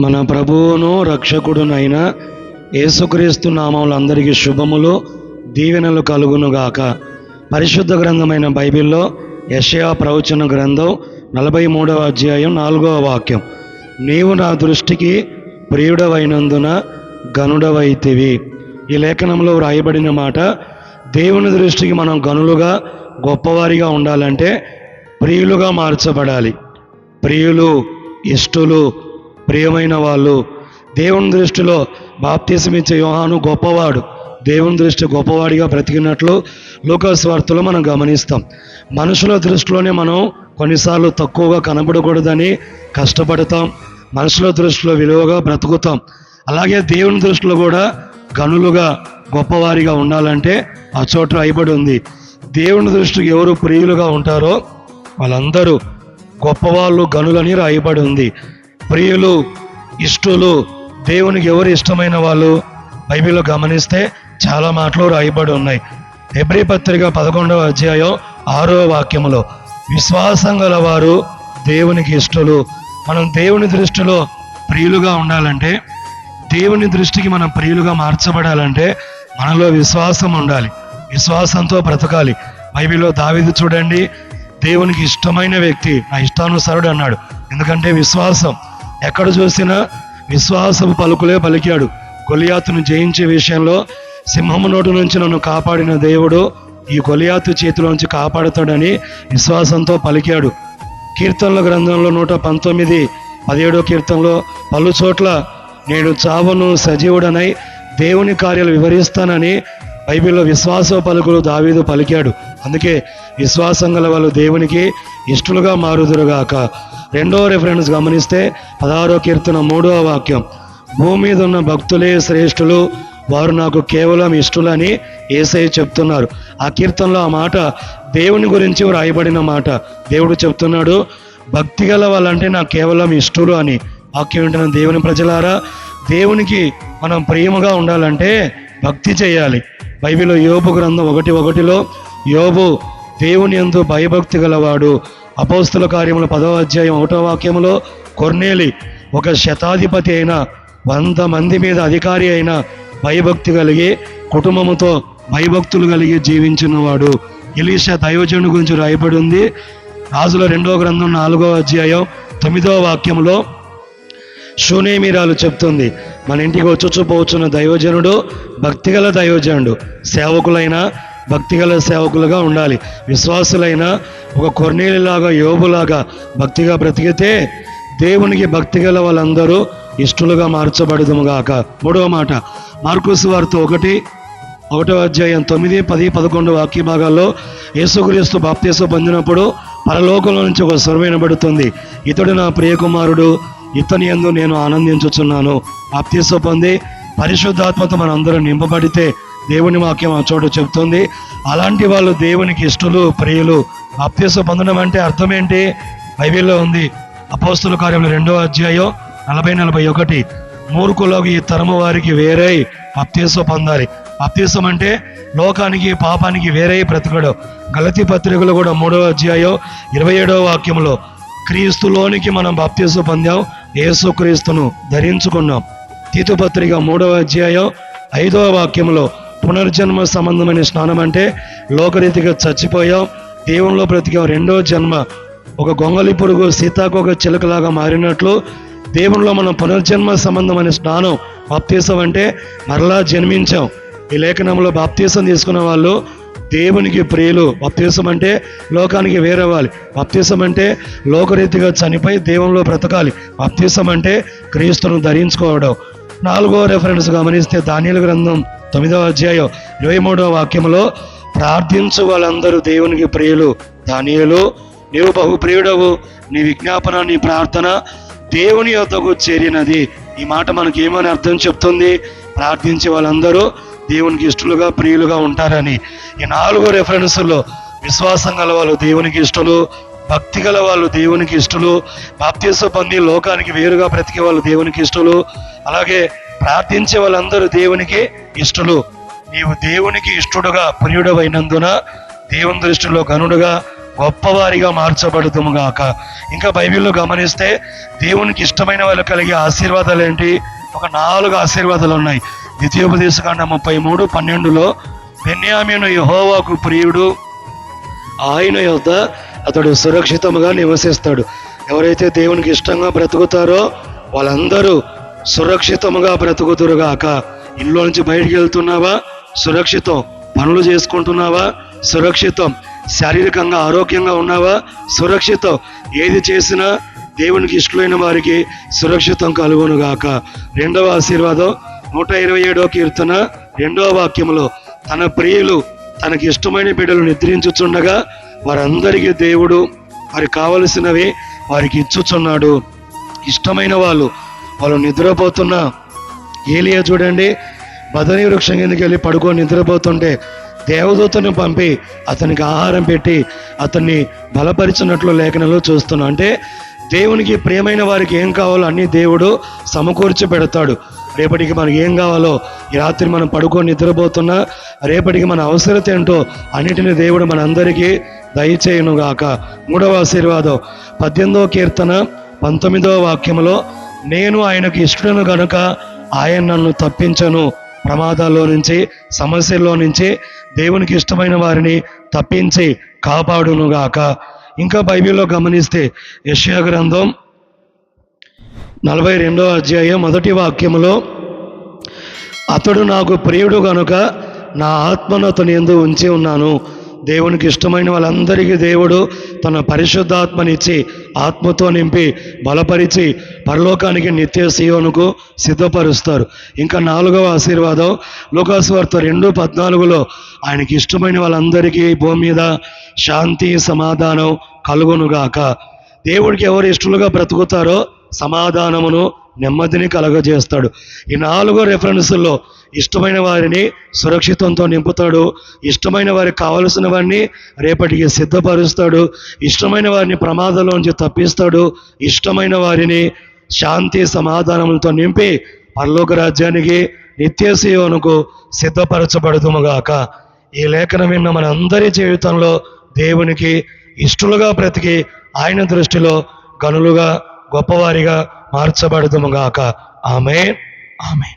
మన ప్రభువును రక్షకుడునైన యేసుక్రీస్తు నామములు అందరికీ శుభములు దీవెనలు కలుగునుగాక. పరిశుద్ధ గ్రంథమైన బైబిల్లో యషయా ప్రవచన గ్రంథం నలభై మూడవ అధ్యాయం నాలుగవ వాక్యం. నీవు నా దృష్టికి ప్రియుడవైనందున గనుడవైతివి ఈ లేఖనంలో వ్రాయబడిన మాట దేవుని దృష్టికి మనం గనులుగా గొప్పవారిగా ఉండాలంటే ప్రియులుగా మార్చబడాలి. ప్రియులు ఇష్టులు ప్రియమైన వాళ్ళు దేవుని దృష్టిలో బాప్తీసమిచ్చే యోహాను గొప్పవాడు. దేవుని దృష్టి గొప్పవాడిగా బ్రతికినట్లు లోకస్వార్తలో మనం గమనిస్తాం. మనుషుల దృష్టిలోనే మనం కొన్నిసార్లు తక్కువగా కనబడకూడదని కష్టపడతాం. మనుషుల దృష్టిలో విలువగా బ్రతుకుతాం. అలాగే దేవుని దృష్టిలో కూడా గనులుగా గొప్పవారిగా ఉండాలంటే ఆ చోట అయిబడి ఉంది. దేవుని దృష్టికి ఎవరు ప్రియులుగా ఉంటారో వాళ్ళందరూ గొప్పవాళ్ళు గనులని రాయబడి ఉంది. ప్రియులు ఇష్టులు దేవునికి ఎవరు ఇష్టమైన వాళ్ళు? బైబిల్లో గమనిస్తే చాలా మాటలు రాయబడి ఉన్నాయి. ఎబ్రి పత్రిక పదకొండవ అధ్యాయం ఆరో వాక్యములో విశ్వాసం గల వారు దేవునికి ఇష్టలు. మనం దేవుని దృష్టిలో ప్రియులుగా ఉండాలంటే దేవుని దృష్టికి మనం ప్రియులుగా మార్చబడాలంటే మనలో విశ్వాసం ఉండాలి. విశ్వాసంతో బ్రతకాలి. బైబిల్లో దావిది చూడండి దేవునికి ఇష్టమైన వ్యక్తి నా ఇష్టానుసారుడు అన్నాడు. ఎందుకంటే విశ్వాసం ఎక్కడ చూసినా విశ్వాసపు పలుకులే పలికాడు. గొలియాతును జయించే విషయంలో సింహము నోటు నుంచి నన్ను కాపాడిన దేవుడు ఈ గొలియాతు చేతిలోంచి కాపాడుతాడని విశ్వాసంతో పలికాడు. కీర్తనల గ్రంథంలో నూట పంతొమ్మిది పదిహేడో కీర్తనలో పలు చోట్ల నేను చావును సజీవుడనై దేవుని కార్యాలు వివరిస్తానని బైబిల్లో విశ్వాస పలుకులు దావీదు పలికాడు. అందుకే విశ్వాసం గల వాళ్ళు దేవునికి ఇష్టలుగా మారుదురుగాక. రెండో రిఫరెన్స్ గమనిస్తే పదహారో కీర్తన మూడవ వాక్యం భూమి మీద ఉన్న భక్తులే శ్రేష్ఠులు వారు నాకు కేవలం ఇష్టలని ఏసై చెప్తున్నారు. ఆ కీర్తనలో ఆ మాట దేవుని గురించి వ్రాయబడిన మాట. దేవుడు చెప్తున్నాడు భక్తి గల వాళ్ళంటే నాకు కేవలం ఇష్టలు అని వాక్యం ఏంటంటే దేవుని ప్రజలారా దేవునికి మనం ప్రేమగా ఉండాలంటే భక్తి చేయాలి. బైబిల్లో యోబు గ్రంథం ఒకటి ఒకటిలో యోబు దేవుని ఎందు భయభక్తి గలవాడు అపోస్తుల కార్యముల పదవ అధ్యాయం ఒకటో వాక్యములో కొర్నేలి ఒక శతాధిపతి అయిన వంద మంది మీద అధికారి అయిన భయభక్తి కలిగి కుటుంబముతో భయభక్తులు కలిగి జీవించినవాడు. ఎలీషా దైవజను గురించి రాయబడి ఉంది. రాజుల రెండో గ్రంథం నాలుగో అధ్యాయం తొమ్మిదో వాక్యంలో శూనేమిరాలు చెప్తుంది. మన ఇంటికి వచ్చుచుపోవచ్చున్న దైవజనుడు భక్తిగల దైవజనుడు సేవకులైన భక్తిగల సేవకులుగా ఉండాలి. విశ్వాసులైన ఒక కొర్నేలిలాగా యోబులాగా భక్తిగా బ్రతికితే దేవునికి భక్తిగల వాళ్ళందరూ ఇష్టలుగా మార్చబడదుముగాక. మూడవ మాట. మార్కుసు వారితో ఒకటి ఒకటో అధ్యాయం తొమ్మిది పది పదకొండు వాక్య భాగాల్లో యేసుక్రీస్తు బాప్తీసం పొందినప్పుడు పరలోకంలో నుంచి ఒక స్వరం వినబడుతుంది. ఇతడు నా ప్రియకుమారుడు ఇతని ఎందు నేను ఆనందించుచున్నాను. బాప్తీసం పొంది పరిశుద్ధాత్మతో మన అందరం నింపబడితే దేవుని వాక్యం ఆ చోట చెప్తుంది. అలాంటి వాళ్ళు దేవునికి ఇష్టలు ప్రియులు. అభ్యస పొందడం అంటే అర్థం ఏంటి? బైబిల్లో ఉంది. అపోస్తుల కార్యంలో రెండో అధ్యాయం నలభై నలభై ఒకటి. మూర్ఖులకు ఈ తరము వారికి వేరై బాప్తీసం పొందాలి. బాప్తీసం అంటే లోకానికి పాపానికి వేరే బ్రతకడు. గలతి పత్రికలు కూడా మూడవ అధ్యాయం ఇరవై ఏడవ వాక్యంలో క్రీస్తులోనికి మనం బాప్తీసు పొందాం. యేసు క్రీస్తును ధరించుకున్నాం. తీతుపత్రిక మూడవ అధ్యాయం ఐదవ వాక్యంలో పునర్జన్మ సంబంధమైన స్నానం అంటే లోకరీతిగా చచ్చిపోయాం దేవునిలో బ్రతికాం. రెండో జన్మ ఒక గొంగలి పురుగు సీతాకోక చిలుకలాగా మారినట్లు దేవునిలో మనం పునర్జన్మ సంబంధమైన స్నానం బాప్తీసం అంటే మరలా జన్మించాం. ఈ లేఖనంలో బాప్తీసం తీసుకున్న వాళ్ళు దేవునికి ప్రియులు. బప్తీసం అంటే లోకానికి వేరవ్వాలి. బప్తీసం అంటే లోకరీతిగా చనిపోయి దేవునిలో బ్రతకాలి. బప్తీసం అంటే క్రీస్తును ధరించుకోవడం. నాలుగో రెఫరెన్స్ గమనిస్తే ధాన్యుల గ్రంథం తొమ్మిదవ అధ్యాయం ఇరవై మూడవ వాక్యంలో ప్రార్థించు వాళ్ళందరూ దేవునికి ప్రియులు. దానియలు నీవు బహు ప్రియుడవు నీ విజ్ఞాపన నీ ప్రార్థన దేవుని యొద్దకు చేరినది. ఈ మాట మనకి ఏమని అర్థం చెప్తుంది? ప్రార్థించే వాళ్ళందరూ దేవునికి ఇష్టలుగా ప్రియులుగా ఉంటారని. ఈ నాలుగు రెఫరెన్స్లో విశ్వాసం గల వాళ్ళు దేవునికి ఇష్టలు భక్తి గల వాళ్ళు దేవునికి ఇష్టలు బాప్తీస పొంది లోకానికి వేరుగా బ్రతికే వాళ్ళు దేవునికి ఇష్టలు అలాగే ప్రార్థించే వాళ్ళందరూ దేవునికి ఇష్టలు. నీవు దేవునికి ఇష్టడుగా ప్రియుడవైనందున దేవుని దృష్టిలో గనుడుగా గొప్పవారిగా మార్చబడుతుము గాక. ఇంకా బైబిల్లో గమనిస్తే దేవునికి ఇష్టమైన వాళ్ళు కలిగే ఆశీర్వాదాలు ఏంటి? ఒక నాలుగు ఆశీర్వాదాలు ఉన్నాయి. ద్వితీయోపదేశకాండ ముప్పై మూడు పన్నెండులో బెన్యామీను యహోవాకు ప్రియుడు ఆయన యొద్ద అతడు సురక్షితముగా నివసిస్తాడు. ఎవరైతే దేవునికి ఇష్టంగా బ్రతుకుతారో వాళ్ళందరూ సురక్షితముగా బ్రతుకుతురుగాక ఇంట్లో నుంచి బయటికి వెళ్తున్నావా? సురక్షితం. పనులు చేసుకుంటున్నావా? సురక్షితం. శారీరకంగా ఆరోగ్యంగా ఉన్నావా? సురక్షితం. ఏది చేసినా దేవునికి ఇష్టమైన వారికి సురక్షితం కలుగునుగాక. రెండవ ఆశీర్వాదం నూట ఇరవై ఏడో కీర్తన రెండవ వాక్యంలో తన ప్రియులు తనకి ఇష్టమైన బిడ్డలు నిద్రించుచుండగా వారందరికీ దేవుడు వారికి కావలసినవి వారికి ఇచ్చుచున్నాడు. ఇష్టమైన వాళ్ళు వాళ్ళు నిద్రపోతున్న. ఏలియా చూడండి బదని వృక్షం కిందకి వెళ్ళి పడుకొని నిద్రపోతుంటే దేవదూతను పంపి అతనికి ఆహారం పెట్టి అతన్ని బలపరిచినట్లు లేఖనలో చూస్తున్నాం. అంటే దేవునికి ప్రియమైన వారికి ఏం కావాలో అన్ని దేవుడు సమకూర్చి పెడతాడు. రేపటికి మనకి ఏం కావాలో ఈ రాత్రి మనం పడుకొని నిద్రపోతున్నా రేపటికి మన అవసరత ఏంటో అన్నిటిని దేవుడు మనందరికీ దయచేయునుగాక. మూడవ ఆశీర్వాదం. పద్దెనిమిదవ కీర్తన పంతొమ్మిదవ వాక్యంలో నేను ఆయనకు ఇష్టను గనుక ఆయన నన్ను తప్పించను. ప్రమాదాల్లో నుంచి సమస్యల్లో నుంచి దేవునికి ఇష్టమైన వారిని తప్పించి కాపాడునుగాక. ఇంకా బైబిల్లో గమనిస్తే యష్యా గ్రంథం నలభై రెండో అధ్యాయం మొదటి వాక్యములో అతడు నాకు ప్రియుడు గనుక నా ఆత్మను అతని ఎందు ఉంచి ఉన్నాను. దేవునికి ఇష్టమైన వాళ్ళందరికీ దేవుడు తన పరిశుద్ధాత్మనిచ్చి ఆత్మతో నింపి బలపరిచి పరలోకానికి నిత్య సీవనుకు సిద్ధపరుస్తారు. ఇంకా నాలుగవ ఆశీర్వాదం లోకాస్వార్త రెండు పద్నాలుగులో ఆయనకి ఇష్టమైన వాళ్ళందరికీ భూమి మీద శాంతి సమాధానం కలుగునుగాక. దేవుడికి ఎవరు ఇష్టలుగా బ్రతుకుతారో సమాధానమును నెమ్మదిని కలగజేస్తాడు. ఈ నాలుగో రెఫరెన్స్లో ఇష్టమైన వారిని సురక్షితంతో నింపుతాడు. ఇష్టమైన వారికి కావలసిన వారిని రేపటికి సిద్ధపరుస్తాడు. ఇష్టమైన వారిని ప్రమాదంలోంచి తప్పిస్తాడు. ఇష్టమైన వారిని శాంతి సమాధానములతో నింపి పరలోక రాజ్యానికి నిత్య సేవనకు సిద్ధపరచబడుతుముగాక ఈ లేఖనం విన్న మన అందరి జీవితంలో దేవునికి ఇష్టలుగా బ్రతికి ఆయన దృష్టిలో గనులుగా గొప్పవారిగా మార్చబడుతుముగాక ఆమె ఆమె